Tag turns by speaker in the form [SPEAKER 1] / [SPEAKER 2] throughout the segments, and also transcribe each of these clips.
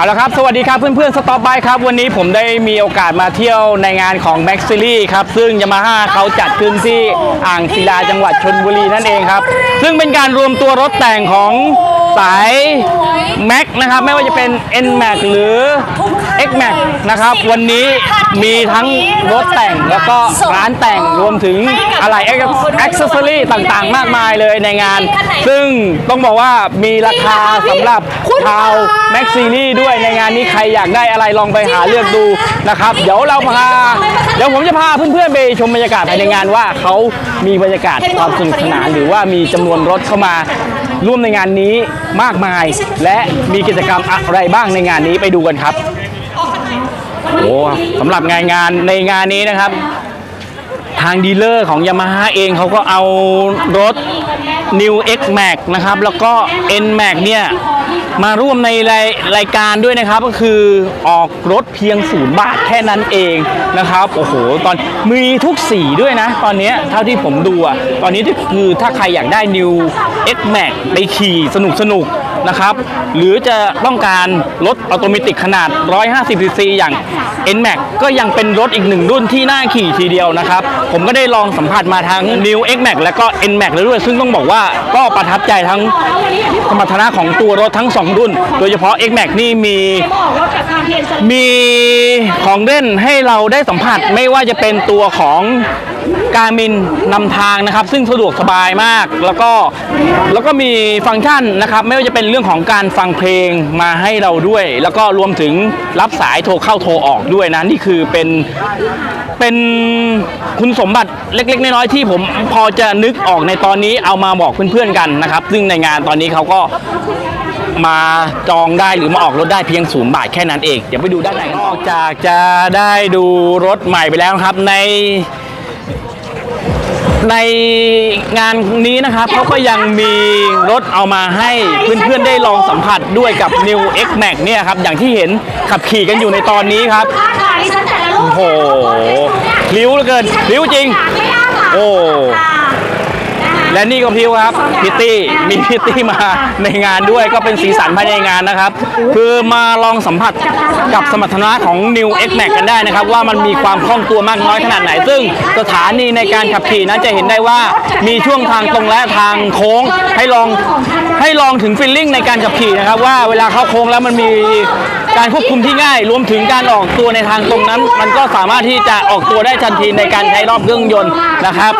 [SPEAKER 1] เอาละครับ สวัสดีครับเพื่อนๆสต็อปบายครับ วันนี้ผมได้มีโอกาสมาเที่ยวในงานของ Max Series ครับ ซึ่งยามาฮ่าเขาจัดขึ้นที่อ่างศิลาจังหวัดชนบุรีนั่นเองครับ ซึ่งเป็นการรวมตัวรถแต่งของสาย Max นะครับ ไม่ว่าจะเป็น N Max หรือ X Max นะครับ วันนี้มีทั้งรถแต่งแล้วก็ร้านแต่งรวมถึงอะไร accessory ต่างๆ มากมายเลยในงาน ซึ่งต้องบอกว่ามีราคาสำหรับชาวแม็กซีรีด้วยในงานนี้ใครอยากได้อะไรลองไปหาเลือกดูนะครับ เดี๋ยวเราพาเดี๋ยวผมจะพาเพื่อนๆไปชมบรรยากาศภายในงานว่าเขามีบรรยากาศความสนุกสนานหรือว่ามีจำนวนรถเข้ามาร่วมในงานนี้มากมาย และมีกิจกรรมอะไรบ้างในงานนี้ไปดูกันครับโอ้สำหรับงานงานในงานนี้นะครับ ทางดีลเลอร์ของ Yamaha เองเขาก็เอารถ New X Max นะครับ แล้วก็ N Max เนี่ยมาร่วมในรายรายการด้วยนะครับ ก็คือออกรถเพียงศูนย์บาทแค่นั้นเองนะครับโอ้โหตอนมีทุกสีด้วยนะ ตอนนี้เท่าที่ผมดูอะตอนนี้คือถ้าใครอยากได้ New X Max ไปขี่สนุกสนุก นะครับ หรือจะต้องการรถออโตเมติกขนาด 150 cc อย่าง N-Max ก็ยังเป็นรถอีกหนึ่งรุ่นที่น่าขี่ทีเดียวนะครับ ผมก็ได้ลองสัมผัสมาทั้ง New X-Max และก็ N-Max แล้วด้วย ซึ่งต้องบอกว่าก็ประทับใจทั้งสมรรถนะของตัวรถทั้ง 2 รุ่น โดยเฉพาะ X-Max นี่มีมีของเล่นให้เราได้สัมผัสไม่ว่าจะเป็นตัวของ การมินนำทางนะครับ ซึ่งสะดวกสบายมาก แล้วก็แล้วก็มีฟังก์ชันนะครับ ไม่ว่าจะเป็นเรื่องของการฟังเพลงมาให้เราด้วย แล้วก็รวมถึงรับสายโทรเข้าโทรออกด้วยนะนี่คือเป็นเป็นคุณสมบัติเล็กๆน้อยๆที่ผมพอจะนึกออกในตอนนี้เอามาบอกเพื่อนๆกันนะครับ ซึ่งในงานตอนนี้เขาก็มาจองได้หรือมาออกรถได้เพียงศูนย์บาทแค่นั้นเอง เดี๋ยวไปดูด้านในนอกจากจะได้ดูรถใหม่ไปแล้วครับใน ในงานนี้นะครับเขาก็ยังมีรถเอามาให้เพื่อนๆได้ลองสัมผัสด้วยกับ New X Max เนี่ยครับ อย่างที่เห็นขับขี่กันอยู่ในตอนนี้ครับ
[SPEAKER 2] ค้าขายดิฉันแต่ละรูป
[SPEAKER 1] โอ้โหพลิ้วเหลือเกินพลิ้วจริง
[SPEAKER 2] ไม่ยากค่ะ
[SPEAKER 1] โอ้ และนี่ก็พิวครับพิตตี้มีพิตตี้มาในงานด้วยก็เป็นสีสันภายในงานนะครับ คือมาลองสัมผัสกับสมรรถนะของ New X Max กันได้นะครับ ว่ามันมีความคล่องตัวมากน้อยขนาดไหน ซึ่งสถานีในการขับขี่นั้นจะเห็นได้ว่ามีช่วงทางตรงและทางโค้ง ให้ลองให้ลองถึงฟิลลิ่งในการขับขี่นะครับ ว่าเวลาเข้าโค้งแล้วมันมีการควบคุมที่ง่าย รวมถึงการออกตัวในทางตรงนั้น มันก็สามารถที่จะออกตัวได้ทันทีในการใช้รอบเครื่องยนต์นะครับ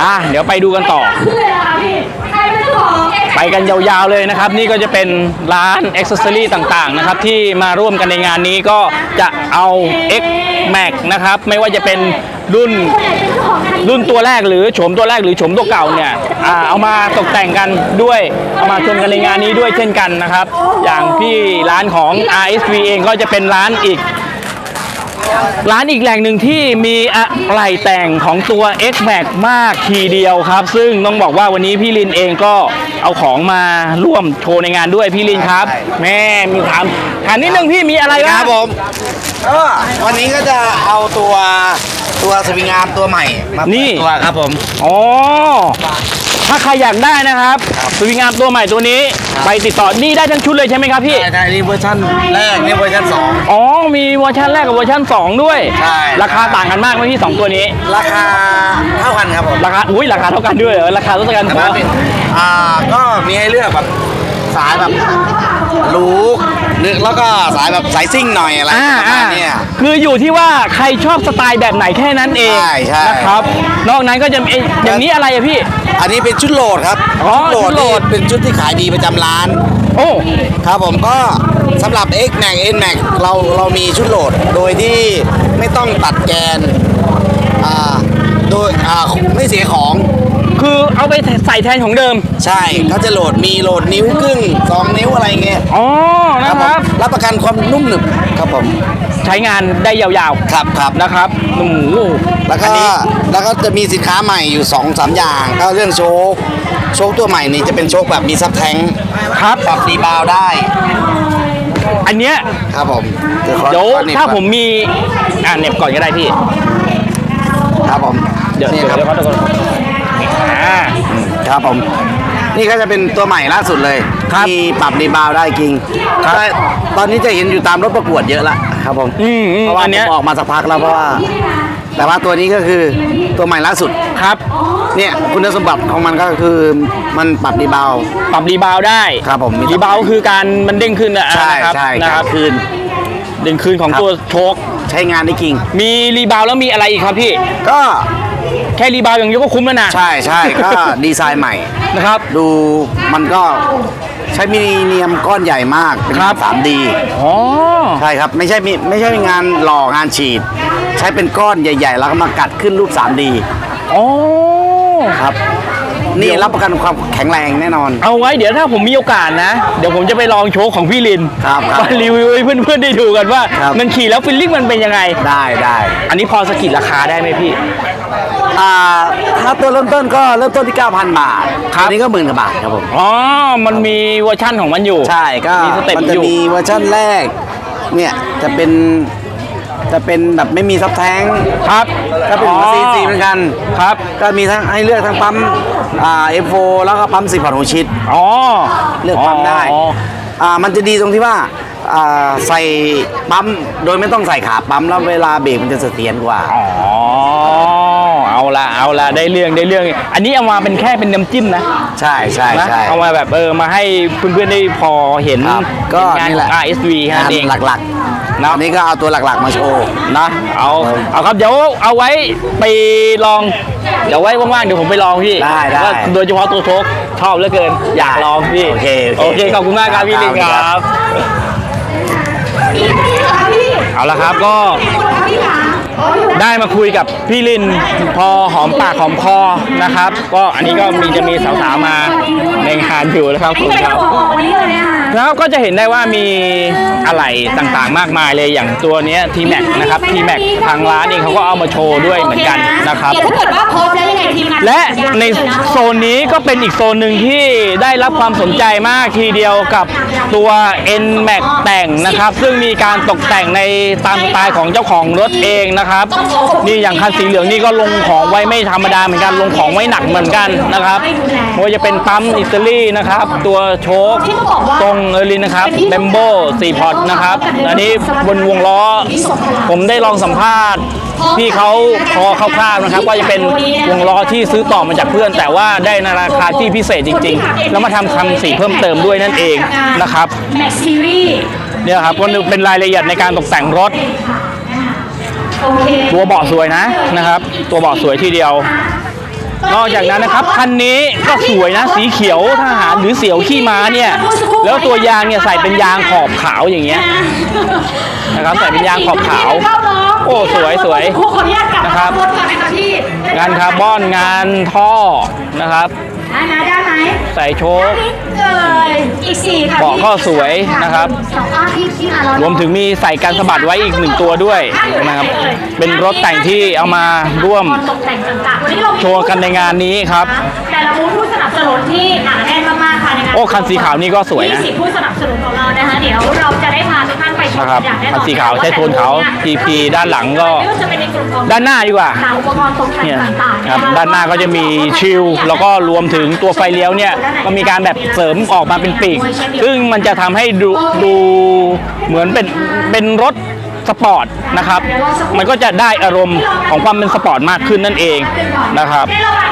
[SPEAKER 1] อะเดี๋ยวไปดูกันต่อ
[SPEAKER 2] คือเลยค่ะพี่ใครเป็นเจ้าของ
[SPEAKER 1] ไปกันยาวๆเลยนะครับ นี่ก็จะเป็นร้านอ็อกเซอรี่ต่างๆนะครับ ที่มาร่วมกันในงานนี้ก็จะเอา X Max นะครับ ไม่ว่าจะเป็นรุ่นรุ่นตัวแรกหรือโฉมตัวแรกหรือโฉมตัวเก่าเนี่ยอ่าเอามาตกแต่งกันด้วย เอามาชมกันในงานนี้ด้วยเช่นกันนะครับ อย่างที่ร้านของ RSV เองก็จะเป็นร้านอีก ร้านอีกแหล่งหนึ่งที่มีอะไรแต่งของตัว X Max มากทีเดียวครับ ซึ่งต้องบอกว่าวันนี้พี่ลินเองก็เอาของมาร่วมโชว์ในงานด้วยพี่ลินครับ แม่มีถามถามนิดนึงพี่มีอะไร
[SPEAKER 3] ค
[SPEAKER 1] บ้า
[SPEAKER 3] รั
[SPEAKER 1] ง
[SPEAKER 3] บผมก็วันนี้ก็จะเอาตัวตัวสวิงอาร์มตัวใหม่มาเปิด
[SPEAKER 1] นี่
[SPEAKER 3] ตัวครับผม
[SPEAKER 1] อ๋อ ถ้าใครอยากได้นะครับสวิงอาร์มตัวใหม่ตัวนี้ ไปติดต่อนี่ได้ทั้งชุดเลยใช่ไหมครับพี่
[SPEAKER 3] ใช่ใช่นี่เวอร์ชันแรกนี่เวอร์ชันสอง
[SPEAKER 1] อ๋อ มีเวอร์ชันแรกกับเวอร์ชัน2ด้วย
[SPEAKER 3] ใช่
[SPEAKER 1] ราคาต่างกันมากไหมพี่สองตัวนี้
[SPEAKER 3] ราคาเท่ากันครับผม
[SPEAKER 1] ราคา อุ้ยราคาเท่ากันด้วยเหรอราคาเท่ากัน
[SPEAKER 3] แต่
[SPEAKER 1] พอ
[SPEAKER 3] ว่าเป็นอ่าก็มีให้เลือกแบบ สายแบบลูกหรือแล้วก็สายแบบสายซิ่งหน่อยอะไร
[SPEAKER 1] อ่า
[SPEAKER 3] ประ
[SPEAKER 1] อ่า
[SPEAKER 3] มาณเนี้ย
[SPEAKER 1] คืออยู่ที่ว่าใครชอบสไตล์แบบไหนแค่นั้นเอง
[SPEAKER 3] ใช่ใช่
[SPEAKER 1] นะครับ นอกนั้นก็จะมีอย่างนี้อะไรอะพี่
[SPEAKER 3] อันนี้เป็นชุดโหลดครับ
[SPEAKER 1] อ๋อ
[SPEAKER 3] ชุดโหลด
[SPEAKER 1] ชุดโหลด
[SPEAKER 3] นี่เป็นชุดที่ขายดีประจำร้าน
[SPEAKER 1] โอ้
[SPEAKER 3] ครับผมก็สำหรับ X Max N Max เราเรามีชุดโหลดโดยที่ไม่ต้องตัดแกนอ่าโดยอ่าไม่เสียของ
[SPEAKER 1] คือเอาไปใส่แทนของเดิม
[SPEAKER 3] ใช่เขาจะโหลดมีโหลดนิ้วครึ่งสองนิ้วอะไรเงี้ย
[SPEAKER 1] อ๋อนะครับ
[SPEAKER 3] ผมรับประกันความนุ่มหนึบครับผม
[SPEAKER 1] ใช้งานได้ยาว
[SPEAKER 3] ครับครับ
[SPEAKER 1] ๆนะครับโอ้โห
[SPEAKER 3] แล้วก็
[SPEAKER 1] อันนี้
[SPEAKER 3] แล้วก็จะมีสินค้าใหม่อยู่2อสามอย่าง ก็เรื่องโชคโชคตัวใหม่นี่จะเป็นโชคแบบมีซับแทงค์
[SPEAKER 1] ครับ
[SPEAKER 3] ปรับรีบาวด์ได้
[SPEAKER 1] อันเนี้ย
[SPEAKER 3] ครับผม
[SPEAKER 1] เดี๋ยว
[SPEAKER 3] ขอหนีบ
[SPEAKER 1] ถ้าผมมีอ่าเหน็บก่อนก็ได้พี่
[SPEAKER 3] ครับผม
[SPEAKER 1] เดี๋ยว
[SPEAKER 3] นี่
[SPEAKER 1] เดี๋ยว
[SPEAKER 3] ครับ
[SPEAKER 1] เดี๋ยวเขาจะ อ่า
[SPEAKER 3] ครับผม นี่ก็จะเป็นตัวใหม่ล่าสุดเลย
[SPEAKER 1] ครับ
[SPEAKER 3] มีปรับรีบาวด์ได้จริง
[SPEAKER 1] ครับ
[SPEAKER 3] แต่ตอนนี้จะเห็นอยู่ตามรถประกวดเยอะละครับผม
[SPEAKER 1] อืมอืม
[SPEAKER 3] เพราะว่า
[SPEAKER 1] อัน
[SPEAKER 3] ผ
[SPEAKER 1] เนี้ย
[SPEAKER 3] มออกมาสักพักแล้วเพราะว่า แต่ว่าตัวนี้ก็คือตัวใหม่ล่าสุด
[SPEAKER 1] ครับ
[SPEAKER 3] เนี่ยคุณสมบัติของมันก็คือมันปรับรีบาวด์
[SPEAKER 1] ปรับรีบาวด์ได้
[SPEAKER 3] ครับผมมี
[SPEAKER 1] รีบาวด์คือการมันเด้งขึ้นนะ
[SPEAKER 3] ใช่
[SPEAKER 1] นะครับ
[SPEAKER 3] ใช่
[SPEAKER 1] นะครับ
[SPEAKER 3] คืน
[SPEAKER 1] เด้งขึ้นของ
[SPEAKER 3] ครับ
[SPEAKER 1] ตัวโชค
[SPEAKER 3] ใช้งานได้จริง
[SPEAKER 1] มีรีบาวด์แล้วมีอะไรอีกครับพี่
[SPEAKER 3] ก็
[SPEAKER 1] แค่รีบาวด์อย่างเดียวก็คุ้มแล้วนะ
[SPEAKER 3] ใช่ใช่ก็ดีไซน์ใหม่
[SPEAKER 1] นะครับ
[SPEAKER 3] ดูมันก็ใช้มินิเนียมก้อนใหญ่มากเป็น
[SPEAKER 1] ครับ
[SPEAKER 3] สามดี
[SPEAKER 1] อ๋อ
[SPEAKER 3] ใช่ครับไม่ใช่มีไม่ใช่งานหล่องานฉีด ใช้เป็นก้อนใหญ่ ๆ แล้วก็มากัดขึ้นรูป 3D
[SPEAKER 1] อ๋อ
[SPEAKER 3] ครับ นี่รับประกันความแข็งแรงแน่นอน
[SPEAKER 1] เอาไว้เดี๋ยวถ้าผมมีโอกาสนะ เดี๋ยวผมจะไปลองโชว์ของพี่ลิน
[SPEAKER 3] ครับครับ
[SPEAKER 1] มารีวิวให้เพื่อนๆได้ดูกันว่า
[SPEAKER 3] ครับ
[SPEAKER 1] มันขี่แล้วฟิลลิ่งมันเป็นยังไง
[SPEAKER 3] ได้ได้
[SPEAKER 1] อันนี้พอสกิดราคาได้ไหมพี่
[SPEAKER 3] อ่าถ้าตัวเริ่มต้นก็เริ่มต้นที่ 9,000 บาท
[SPEAKER 1] ครับ
[SPEAKER 3] อันนี้ก็หมื่นกว่าบาทครับผม
[SPEAKER 1] อ๋อ มันมีเวอร์ชั่นของมันอยู่
[SPEAKER 3] ใช่ก็
[SPEAKER 1] มีสเต็ป
[SPEAKER 3] มันจะ
[SPEAKER 1] อยู่
[SPEAKER 3] มีเวอร์ชันแรกเนี่ยจะเป็น จะเป็นแบบไม่มีซับแท้ง
[SPEAKER 1] ครับ
[SPEAKER 3] ก็เป็นหัวซีซีเหมือนกัน
[SPEAKER 1] ครับ
[SPEAKER 3] ก็มีทั้งให้เลือกทั้งปั๊มอ่า F4 แล้วก็ปั๊ม10ผ่อนหัวชิด
[SPEAKER 1] อ๋อ
[SPEAKER 3] เลือกปั๊มได้
[SPEAKER 1] อ๋อ
[SPEAKER 3] อ่ามันจะดีตรงที่ว่าอ่าใส่ปั๊มโดยไม่ต้องใส่ขาปั๊มแล้วเวลาเบรกมันจะเสถียรกว่า
[SPEAKER 1] อ๋อ เอาละเอาละได้เรื่องได้เรื่อง อันนี้เอามาเป็นแค่เป็นน้ำจิ้มนะ
[SPEAKER 3] ใช่ใช่
[SPEAKER 1] นะ
[SPEAKER 3] ใช่
[SPEAKER 1] เอามาแบบเออมาให้เพื่อนๆได้พอเห็น
[SPEAKER 3] ครับก็
[SPEAKER 1] งาน
[SPEAKER 3] นี่
[SPEAKER 1] ข
[SPEAKER 3] แห
[SPEAKER 1] อ
[SPEAKER 3] ละ
[SPEAKER 1] ง RSV แค่
[SPEAKER 3] งา
[SPEAKER 1] นั้นนเอง
[SPEAKER 3] หลักๆ นะอันนี้ก็เอาตัวหลักๆมาโชว์
[SPEAKER 1] นะเอาเอาครับเดี๋ยวเอาไว้ไปลอง เดี๋ยวไว้ว่างๆเดี๋ยวผมไปลองพี่
[SPEAKER 3] ได้ได้
[SPEAKER 1] ว่าโดยเฉพาะตัวโชคชอบเหลือเกิน อยากลองพี่
[SPEAKER 3] โอเคโอเค
[SPEAKER 1] โอเคขอบคุณมากครับพี่ลิงค
[SPEAKER 3] ครั
[SPEAKER 1] รับ
[SPEAKER 3] บ
[SPEAKER 1] เอาละครับก็
[SPEAKER 2] พี่ขา
[SPEAKER 1] ได้มาคุยกับพี่ลินพอหอมปากหอมคอนะครับ ก็อันนี้ก็มีจะมีสาวๆมาในงานอยู่นะครับขอบ
[SPEAKER 2] นี่
[SPEAKER 1] คุณ
[SPEAKER 2] เป็น
[SPEAKER 1] ครับ
[SPEAKER 2] หัวออกวันนี้เลยนะคะ
[SPEAKER 1] แล้วก็จะเห็นได้ว่ามีอะไรต่างๆ มากมายเลยอย่างตัวเนี้ทีแม็กนะครับทีแม็กทางร้านเองเขาก็เอามาโชว์ด้วยเหมือนกันนะครับ
[SPEAKER 2] เดี๋ยวถ้าเกิดว่าพร้อมแล้วยังไงทีมงาน
[SPEAKER 1] และในโซนนี้ก็เป็นอีกโซนหนึ่งที่ได้รับความสนใจมากทีเดียวกับ ตัว N Max แต่งนะครับ ซึ่งมีการตกแต่งในตามสไตล์ของเจ้าของรถเองนะครับ นี่อย่างคันสีเหลืองนี่ก็ลงของไว้ไม่ธรรมดาเหมือนกันลงของไว้หนักเหมือนกันนะครับไม่ว่าจะเป็นปั๊มอิตาลีนะครับ ตัวโชคตรงเอร์ลินนะครับเบมโบสี่พอร์ตนะครับอันนี้บนวงล้อ ผมได้ลองสัมภาษณ์ พี่เขาพอคร่าวๆนะครับ ว่าจะเป็นวงล้อที่ซื้อต่อมาจากเพื่อน แต่ว่าได้ในราคาที่พิเศษจริง ๆ แล้วมาทำคำสีเพิ่มเติมด้วยนั่นเองนะครับ
[SPEAKER 2] แม็กซ์ซีรีส์
[SPEAKER 1] เนี่ยครับก็เป็นรายละเอียดในการตกแต่งรถ ตัวเบาะสวยนะนะครับ ตัวเบาะสวยทีเดียวนอกจากนั้นนะครับคันนี้ก็สวยนะสีเขียวทหารหรือเสียวขี้ม้าเนี่ย แล้วตัวยางเนี่ยใส่เป็นยางขอบขาวอย่างเงี้ยนะครับใส่เป็นยางขอบขาว โอ้สวยสวย
[SPEAKER 2] ขออนุญาตกลับ
[SPEAKER 1] นะครับ
[SPEAKER 2] รถก่อนนะคะพี่
[SPEAKER 1] งานคาร์บอนงานท่อนะครับ
[SPEAKER 2] ได้ไหมได้ไหม
[SPEAKER 1] ใส่โชค
[SPEAKER 2] เอ่ยอีกสี่ค่ะ
[SPEAKER 1] เบาะก็สวยนะครับ
[SPEAKER 2] สองอ้อพี่พี่อะเาร
[SPEAKER 1] วมถึงมีใส่การสะบัดไว้อีกหนึ่งตัวด้วยนะครับเป็นรถแต่งที่เอามาร่วม
[SPEAKER 2] ตกแต่งต่างๆวันนี้เรา
[SPEAKER 1] โชว์กันในงานนี้ครับ
[SPEAKER 2] แต่ละบูธผู้สนับสนุนที่หนาแน่นมากๆค่ะในงาน
[SPEAKER 1] โอ้คันสีขาวนี่ก็สวยนะ
[SPEAKER 2] 20ผู้สนับสนุนของเรานะคะเดี๋ยวเราจะได้พาทุกท่านไปชม
[SPEAKER 1] นะครับ
[SPEAKER 2] อย่างแน่นอน
[SPEAKER 1] คันสีขาวใช้โทนขาว TP ด้านหลังก็
[SPEAKER 2] ไม่ว่าจะเป็นในกลุ่มของ
[SPEAKER 1] ด้านหน้าดีกว่า
[SPEAKER 2] หนาอุปกรณ์ตกแต่ง
[SPEAKER 1] เนี่ย
[SPEAKER 2] ต่างๆ
[SPEAKER 1] ครับะะด้านหน้าก็จะมีชิลแล้วก็รวมถึงตัวไฟเลี้ยวเนี่ยก็มีการแบบเสริมออกมาเป็นปีก ซึ่งมันจะทำให้ดูดูเหมือนเป็นเป็นรถสปอร์ตนะครับ มันก็จะได้อารมณ์ของความเป็นสปอร์ตมากขึ้นนั่นเองนะครับ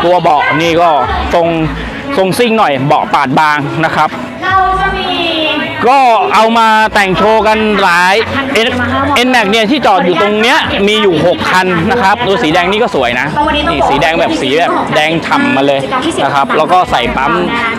[SPEAKER 1] ตัวเบาะนี่ก็ทรง ทรงซิ่งหน่อยเบาะปาดบางนะครับ
[SPEAKER 2] เราจะมี
[SPEAKER 1] ก็เอามาแต่งโชว์กันหลาย N Max เนี่ยที่จอดอยู่ตรงเนี้ยมีอยู่ 6 คันนะครับตัวสีแดงนี่ก็สวยนะนี่สีแดงแบบสีแบบแดงฉ่ำมาเลยนะครับ แล้วก็ใส่ปั๊ม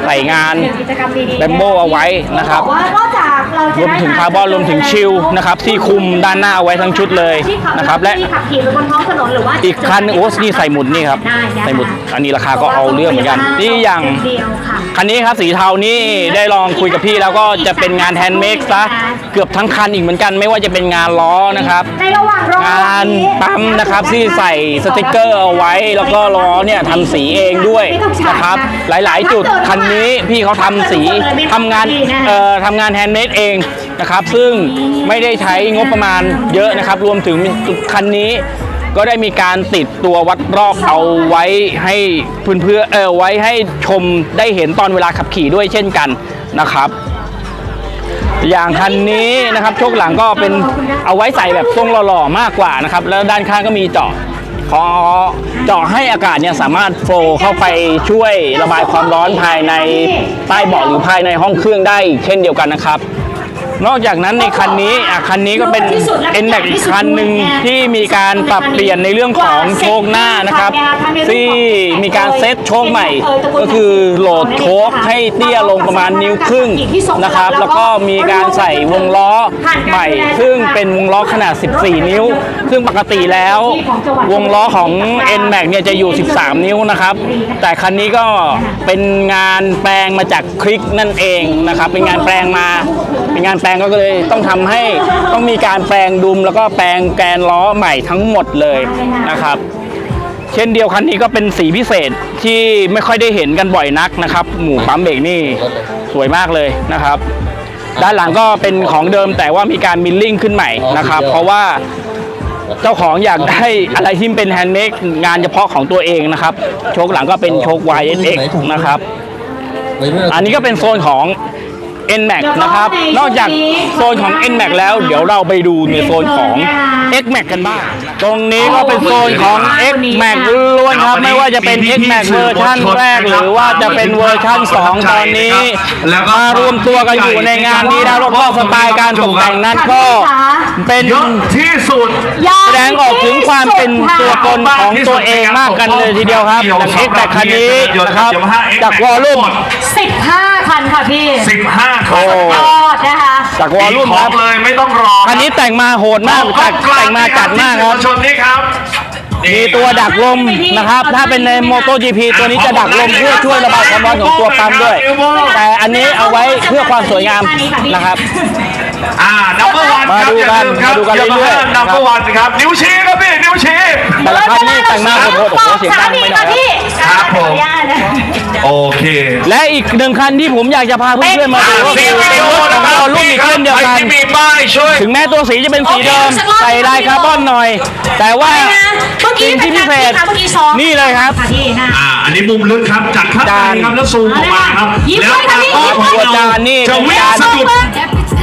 [SPEAKER 1] ใส่งาน
[SPEAKER 2] กิจกรรมดีๆ
[SPEAKER 1] แบมโบเอาไว้นะครับ
[SPEAKER 2] อกว่านอกจากเราจะ
[SPEAKER 1] รวมถึงคาร์บอนรวมถึงชิลนะครับที่คุมด้านหน้าเอาไว้ทั้งชุดเลยนะครับและ
[SPEAKER 2] ที่ขับขี่ไปบนท้องถนนหรือว่า
[SPEAKER 1] อีกคันโอ้นี่ใส่หมุดนี่ครับ
[SPEAKER 2] ได้นะคะ
[SPEAKER 1] ใส่หมุดอันนี้ราคาก็เอาเรื่องเหมือนกันนี่อย่าง
[SPEAKER 2] เดียวค่ะ
[SPEAKER 1] คันนี้ครับสีเทานี่ได้ลองคุยกับพี่แล้วก็จะเป็นงานแฮนด์เมดซะเกือบทั้งคันอีกเหมือนกัน ไม่ว่าจะเป็นงานล้อนะครับ
[SPEAKER 2] ในระหว่างรองา
[SPEAKER 1] นปั๊มนะครับที่ใส่สติกเกอร์เอาไว้ แล้วก็ล้อเนี่ยทำสีเองด้วยนะครับหลาย ๆ จุดคันนี้พี่เขาทำสีทำงานเอ่อทำงานแฮนด์เมดเองนะครับ ซึ่งไม่ได้ใช้งบประมาณเยอะนะครับ รวมถึงคันนี้ก็ได้มีการติดตัววัดรอบเอาไว้ให้เพื่อนๆเออไว้ให้ชมได้เห็นตอนเวลาขับขี่ด้วยเช่นกันนะครับ อย่างคันนี้นะครับโชคหลังก็เป็นเอาไว้ใส่แบบทรงหล่อๆมากกว่านะครับ แล้วด้านข้างก็มีเจาะพอเจาะให้อากาศเนี่ยสามารถโฟล์เข้าไปช่วยระบายความร้อนภายในใต้เบาะหรือภายในห้องเครื่องได้เช่นเดียวกันนะครับ นอกจากนั้นในคันนี้อะคันนี้ก็เป็น n m a x อีกคันหนึ่งที่มีการปรับเปลี่ยนในเรื่องของโชคหน้านะครับ ที่มีการเซตโชคใหม่ ก็คือโหลดโชคให้เตี้ยลงประมาณนิ้วครึ่งนะครับ แล้วก็มีการใส่วงล้อใหม่ ซึ่งเป็นวงล้อขนาด 14 นิ้ว ซึ่งปกติแล้ววงล้อของ n m a x เนี่ยจะอยู่ 13 นิ้วนะครับ แต่คันนี้ก็เป็นงานแปลงมาจากคลิกนั่นเองนะครับ เป็นงานแปลงมาเป็นงานแปลลงก็เลยต้องทำให้ต้องมีการแปลงดุมแล้วก็แปลงแกนล้อใหม่ทั้งหมดเลยนะครับเช่นเดียวคันนี้ก็เป็นสีพิเศษที่ไม่ค่อยได้เห็นกันบ่อยนักนะครับ หมู่ปั๊มเบรกนี่สวยมากเลยนะครับ ด้านหลังก็เป็นของเดิมแต่ว่ามีการมิลลิ่งขึ้นใหม่นะครับ เพราะว่าเจ้าของอยากได้อะไรที่เป็นแฮนด์เมดงานเฉพาะของตัวเองนะครับ โชคหลังก็เป็นโชค YSX นะครับ อันนี้ก็เป็นโซนของ NMAX นะครับ นอกจากโซนของ NMAX แล้วเดี๋ยวเราไปดูในโซนของ XMAX กันบ้าง ตรงนี้ก็เป็นโซนของ XMAX ล้วนๆครับ ไม่ว่าจะเป็น XMAX เวอร์ชันแรก หรือว่าจะเป็นเวอร์ชัน2 ตอนนี้ มารวมตัวกันอยู่ในงานนี้นะแล้วก็สไตล์การตกแต่งนั้นก็เป็น
[SPEAKER 4] เยอะที่สุด
[SPEAKER 1] แสดงออกถึงความเป็นตัวตนของตัวเองมากกันเลยทีเดียวครับอย่าง XMAX คันนี้นะครับจากวอลลุ่ม
[SPEAKER 2] 15คัน ค่ะพี่
[SPEAKER 4] 15คัน
[SPEAKER 1] โอ้
[SPEAKER 2] ยอดนะคะ
[SPEAKER 1] จากวอลลุ่ม
[SPEAKER 4] ข
[SPEAKER 1] ค
[SPEAKER 4] อ
[SPEAKER 1] รั
[SPEAKER 4] ง
[SPEAKER 1] บ
[SPEAKER 4] เลยไม่ต้องรอ
[SPEAKER 1] คันนี้แต่งมาโหดมากจัดแต่งมาจัดมากครับ
[SPEAKER 4] ที่สื่อมวลชนนี่ครับ
[SPEAKER 1] มีตัวดักลมนะครับ ถ้าเป็นใน MotoGP ตัวนี้จะดักลมเพื่อช่วยระบายความร้อนของตัวปั๊มด้วย แต่อันนี้เอาไว้เพื่อความสวยงามนะครับ
[SPEAKER 4] อ่า number one
[SPEAKER 1] มาดูกัน
[SPEAKER 4] ครับ
[SPEAKER 1] มาดูกันเรื่อยๆ
[SPEAKER 4] นัมเบอร์วันครับนิ้วชี้ครับพี่นิ้วชี้
[SPEAKER 1] แต่ละคันนี่แต่งมาโหดๆโอ้โหเสียงดังไปหน่อยครับ
[SPEAKER 4] ครับผม
[SPEAKER 2] ขออนุญาตนะ
[SPEAKER 4] โอเค
[SPEAKER 1] และอีกหนึ่งคันที่ผมอยากจะพาเพื่อนๆมาดูก็คือเป็นรถของเรารุ่นอีกเช่นเดียวกัน
[SPEAKER 4] ใครที่มีป้ายช่วย
[SPEAKER 1] ถึงแม้ตัวสีจะเป็นสีเดิม ใส่ลายคาร์บอนหน่อย แต่ว่า
[SPEAKER 2] เมื่อกี้
[SPEAKER 1] สิ่งที่พิเศษ
[SPEAKER 2] เป็นการที่ค่ะเมื่อกี้ซ้อม
[SPEAKER 1] นี่เลยครับ
[SPEAKER 2] ค่ะพี่นะ
[SPEAKER 4] อ่า อันนี้มุมลึกครับจัดข้างในครับแล้วซูมออกมาครับ
[SPEAKER 2] ยิ้ม
[SPEAKER 4] แล้ว
[SPEAKER 2] เลยค่ะพี่
[SPEAKER 1] ตัวจานนี่
[SPEAKER 4] จะวิ่งสะดุด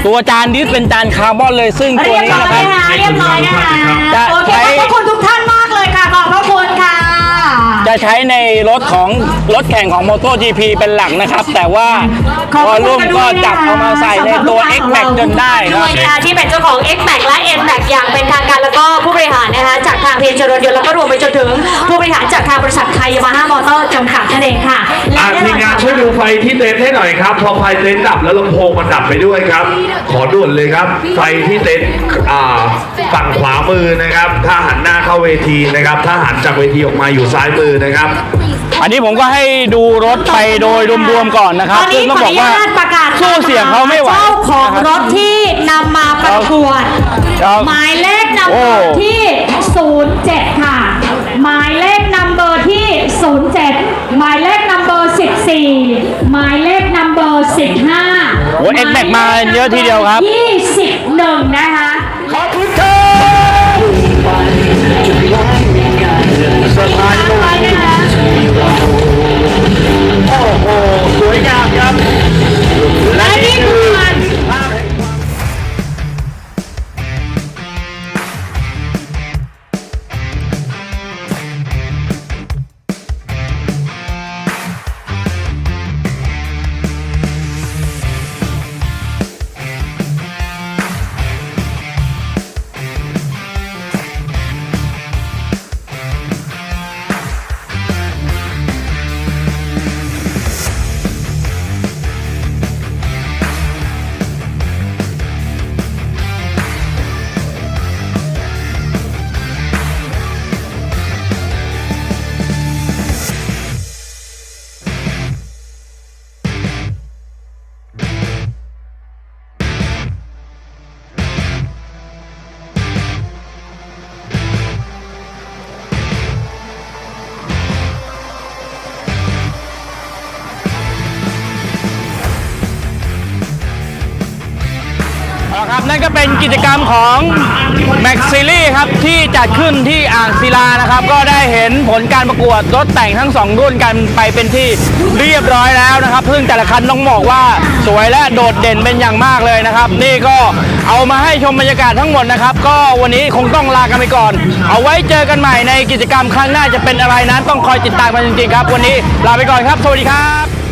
[SPEAKER 1] ตัวจานดิสเป็นจานคาร์บอนเลยซึ่งตัว
[SPEAKER 2] เรียบ
[SPEAKER 1] นี้
[SPEAKER 2] ร้อย
[SPEAKER 1] นะครับ
[SPEAKER 2] นะคะเรียบร้อยนะคะ
[SPEAKER 1] จะ
[SPEAKER 2] โอเค
[SPEAKER 1] ใช้
[SPEAKER 2] ขอบพระคุณทุกท่านมากเลยค่ะขอบพระคุณค่ะ
[SPEAKER 1] จะใช้ในรถของรถแข่งของ MotoGP เป็นหลักนะครับ แต่ว่า
[SPEAKER 2] ขอบ
[SPEAKER 1] วอล
[SPEAKER 2] คุ
[SPEAKER 1] ลุ่
[SPEAKER 2] ณ
[SPEAKER 1] ม
[SPEAKER 2] กัน
[SPEAKER 1] ก็
[SPEAKER 2] ด้วยนะคะ
[SPEAKER 1] จับเอามาใส่ในตัว
[SPEAKER 2] สำหรับ
[SPEAKER 1] X Max จนได้ค
[SPEAKER 2] ด้
[SPEAKER 1] รั
[SPEAKER 2] ว
[SPEAKER 1] บ
[SPEAKER 2] ยนะคะที่เป็นเจ้าของ X Max และ N Max อย่างเป็นทางการแล้วก็ผู้บริหารนะคะจากทางเพียรเจริญยนต์แล้วก็รวมไปจนถึงผู้บริหารจากทางบริษัทไทยยามาฮ่ามอเตอร์จำกัดนั่นเองค่ะและ
[SPEAKER 4] อ่า
[SPEAKER 2] แน่น
[SPEAKER 4] ที
[SPEAKER 2] อ
[SPEAKER 4] ม
[SPEAKER 2] น
[SPEAKER 4] งาน ช่วยดูไฟที่เต็นท์ให้หน่อยครับ พอไฟเต็นท์ดับแล้วลำโพงมันดับไปด้วยครับ ขอด่วนเลยครับ ไฟที่เต็นท์อ่าฝั่งขวามือนะครับ ถ้าหันหน้าเข้าเวทีนะครับ ถ้าหันจากเวทีออกมาอยู่ซ้ายมือนะครับ
[SPEAKER 1] อันนี้ผมก็ให้ดูรถไปโดยรวมๆก่อนนะค
[SPEAKER 2] ต
[SPEAKER 1] รับ
[SPEAKER 2] อน
[SPEAKER 1] ซึ่
[SPEAKER 2] นี้
[SPEAKER 1] งต้อง
[SPEAKER 2] ขอ
[SPEAKER 1] บอก
[SPEAKER 2] อนุ
[SPEAKER 1] ว่า
[SPEAKER 2] ญาตประกาศ
[SPEAKER 1] สู้เสียงเขาไม่ไหว
[SPEAKER 2] เจ้าของ
[SPEAKER 1] นะครับ
[SPEAKER 2] รถที่นำมาประกวด
[SPEAKER 1] ครับ
[SPEAKER 2] หมายเลขนัม
[SPEAKER 1] โอ้
[SPEAKER 2] เบอร์ที่ 07 ค่ะ หมายเลขนัมเบอร์ที่ 07 หมายเลขนัมเบอร์ 14 หมายเลขนัมเบอร์ 15
[SPEAKER 1] โอ้ X Max มาเยอะทีเดียวครับ
[SPEAKER 2] 21 นะคะ
[SPEAKER 1] กิจกรรมของแม็กซิลี่ครับที่จัดขึ้นที่อ่างศิลานะครับ ก็ได้เห็นผลการประกวดรถแต่งทั้งสองรุ่นกันไปเป็นที่เรียบร้อยแล้วนะครับซึ่งแต่ละคันต้องบอกว่าสวยและโดดเด่นเป็นอย่างมากเลยนะครับ นี่ก็เอามาให้ชมบรรยากาศทั้งหมดนะครับ ก็วันนี้คงต้องลากันไปก่อน เอาไว้เจอกันใหม่ในกิจกรรมครั้งหน้าจะเป็นอะไรนั้นต้องคอยติดตามกันจริงๆครับ วันนี้ลาไปก่อนครับ สวัสดีครับ